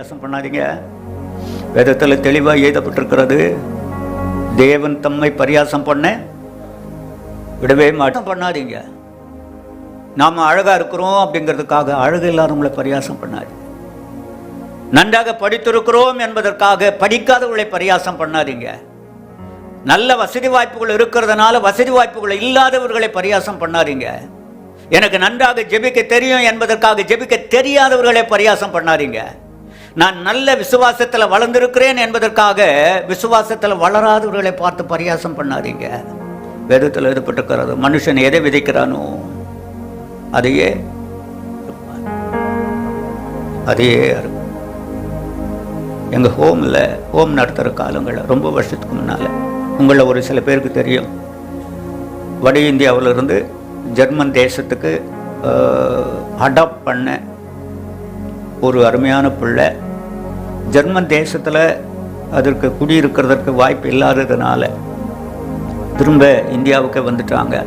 வித்தியாசம் பண்ணாதீங்க. வேதத்தில் தெளிவாக எழுதப்பட்டிருக்கிறது தேவன் தம்மை பரியாசம் பண்ண விடவே மாட்டோம். பண்ணாதீங்க. நாம் அழகாக இருக்கிறோம் அப்படிங்கிறதுக்காக அழகு இல்லாதவங்களை பரியாசம் பண்ணாது. நன்றாக படித்திருக்கிறோம் என்பதற்காக படிக்காதவர்களை பரியாசம் பண்ணாதீங்க. நல்ல வசதி வாய்ப்புகள் இருக்கிறதுனால வசதி வாய்ப்புகள் இல்லாதவர்களை பரியாசம் பண்ணாதீங்க. எனக்கு நன்றாக ஜெபிக்க தெரியும் என்பதற்காக ஜெபிக்க தெரியாதவர்களை பரியாசம் பண்ணாதீங்க. நான் நல்ல விசுவாசத்தில் வளர்ந்திருக்கிறேன் என்பதற்காக விசுவாசத்தில் வளராதவர்களை பார்த்து பரியாசம் பண்ணாதீங்க. வேதத்தில் எழுதப்பட்டிருக்கிறது மனுஷன் எதை விதைக்கிறானோ அதையே அதையே அறுப்பான். எங்க ஹோம்ல ஹோம் நடத்துகிற காலங்களில் ரொம்ப வருஷத்துக்கு முன்னால உங்களில் ஒரு சில பேருக்கு தெரியும். வட இந்தியாவிலிருந்து ஜெர்மன் தேசத்துக்கு அடாப்ட் பண்ண ஒரு அருமையான பிள்ளை. ஜெர்மன் தேசத்தில் அதற்கு குடியிருக்கிறதற்கு வாய்ப்பு இல்லாததுனால திரும்ப இந்தியாவுக்கு வந்துட்டாங்க.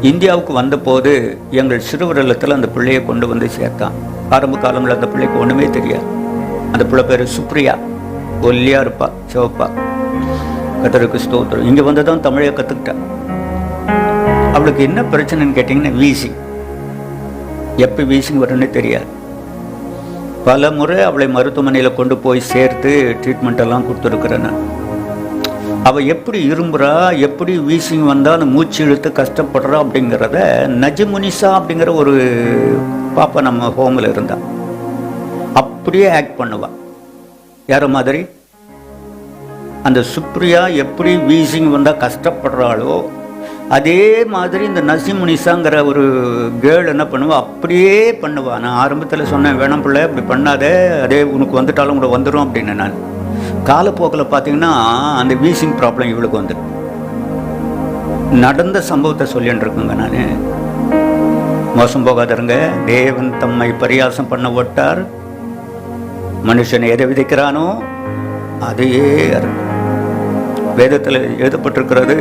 இந்தியாவுக்கு வந்தபோது எங்கள் சிறுவரலத்தில் அந்த பிள்ளையை கொண்டு வந்து சேர்த்தான். ஆரம்ப காலங்களில் அந்த பிள்ளைக்கு ஒன்றுமே தெரியாது. அந்த பிள்ளை பேர் சுப்ரியா. ஒல்லியா இருப்பா சிவப்பா. கத்தருக்கு ஸ்தோத்திரம். இங்கே வந்து தான் தமிழை கற்றுக்கிட்டேன் அவளுக்கு என்ன பிரச்சனைன்னு கேட்டிங்கன்னா வீசி. எப்போ வீசிங் வரணும்னு தெரியாது. பல முறை அவளை மருத்துவமனையில் கொண்டு போய் சேர்த்து ட்ரீட்மெண்ட் எல்லாம் கொடுத்துருக்குறேன் நான். அவள் எப்படி இரும்புறா எப்படி வீசிங் வந்தால் அந்த மூச்சு இழுத்து கஷ்டப்படுறா அப்படிங்கிறத நஜமுனிசா அப்படிங்கிற ஒரு பாப்பா நம்ம ஹோமில் இருந்தா. அப்படியே ஆக்ட் பண்ணுவாள் யார மாதிரி? அந்த சுப்ரியா எப்படி வீசிங் வந்தால் கஷ்டப்படுறாளோ அதே மாதிரி இந்த நசிமுனிசாங்கிற ஒரு கேர்ள் என்ன பண்ணுவா? அப்படியே பண்ணுவா. நான் ஆரம்பத்தில் சொன்னேன் வேணாம் பிள்ளை இப்படி பண்ணாதே அதே உனக்கு வந்துட்டாலும் கூட வந்துடும் அப்படின்னு நான். காலப்போக்கில் பார்த்தீங்கன்னா அந்த வீசிங் ப்ராப்ளம் இவளுக்கு வந்து. நடந்த சம்பவத்தை சொல்லிட்டு இருக்குங்க நான். மோசம் போகாதருங்க. தேவன் தம்மை பரியாசம் பண்ண விட்டார் மனுஷன் எதை விதைக்கிறானோ அதையே வேதத்தில் எழுதப்பட்டிருக்கிறது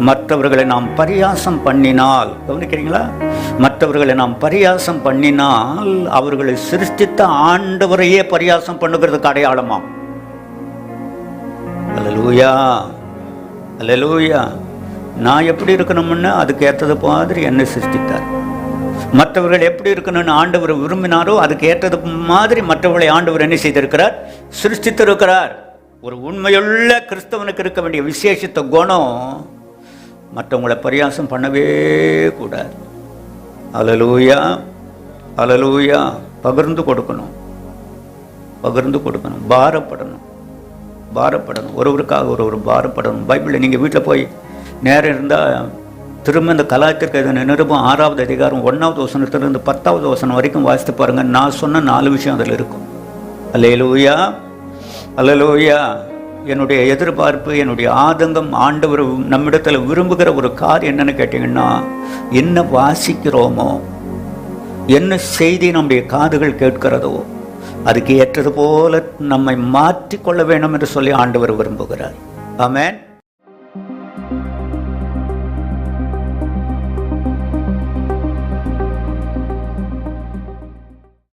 மற்றவர்களை நாம் பரியாசம் பண்ணினால் கவனிக்கிறீங்களா? மற்றவர்களை நாம் பரியாசம் பண்ணினால் அவர்களை சிருஷ்டித்த ஆண்டவரையே பரியாசம் பண்ணுகிறதுக்கு அடையாளமாம். அல்லலூயா அல்லலூயா. நான் எப்படி இருக்கணும்னு அதுக்கு ஏற்றது மாதிரி என்னை சிருஷ்டித்தார். மற்றவர்கள் எப்படி இருக்கணும்னு ஆண்டவர் விரும்பினாரோ அதுக்கு ஏற்றது மாதிரி மற்றவர்களை ஆண்டவர் என்ன செய்திருக்கிறார்? சிருஷ்டித்திருக்கிறார். ஒரு உண்மையுள்ள கிறிஸ்தவனுக்கு இருக்க வேண்டிய விசேஷித்த குணம் மற்றவங்களை பரியாசம் பண்ணவே கூடாது. அலலூயா அலலூயா பகிர்ந்து கொடுக்கணும். பகிர்ந்து கொடுக்கணும் பாரப்படணும். பாரப்படணும். ஒருவருக்காக ஒருவர் பாரப்படணும். பைபிளில் நீங்கள் வீட்டில் போய் நேரம் இருந்தால் திரும்ப இந்த கலாத்திற்கு எதிரான நிருபம் ஆறாவது அதிகாரம் ஒன்றாவது வசனத்திலிருந்து பத்தாவது வசனம் வரைக்கும் வாசித்து பாருங்கள் நான் சொன்ன நாலு விஷயம் அதில் இருக்கும். அல்லேலூயா அல்லேலூயா என்னுடைய எதிர்பார்ப்பு என்னுடைய ஆதங்கம் ஆண்டவர் நம்மிடத்தில் விரும்புகிற ஒரு கார் என்னன்னு கேட்டிங்கன்னா என்ன வாசிக்கிறோமோ என்ன செய்தி நம்முடைய காதுகள் கேட்கிறதோ அதுக்கு ஏற்றது போல நம்மை மாற்றிக்கொள்ள வேண்டும் என்று சொல்லி ஆண்டவர் விரும்புகிறார். ஆமேன்.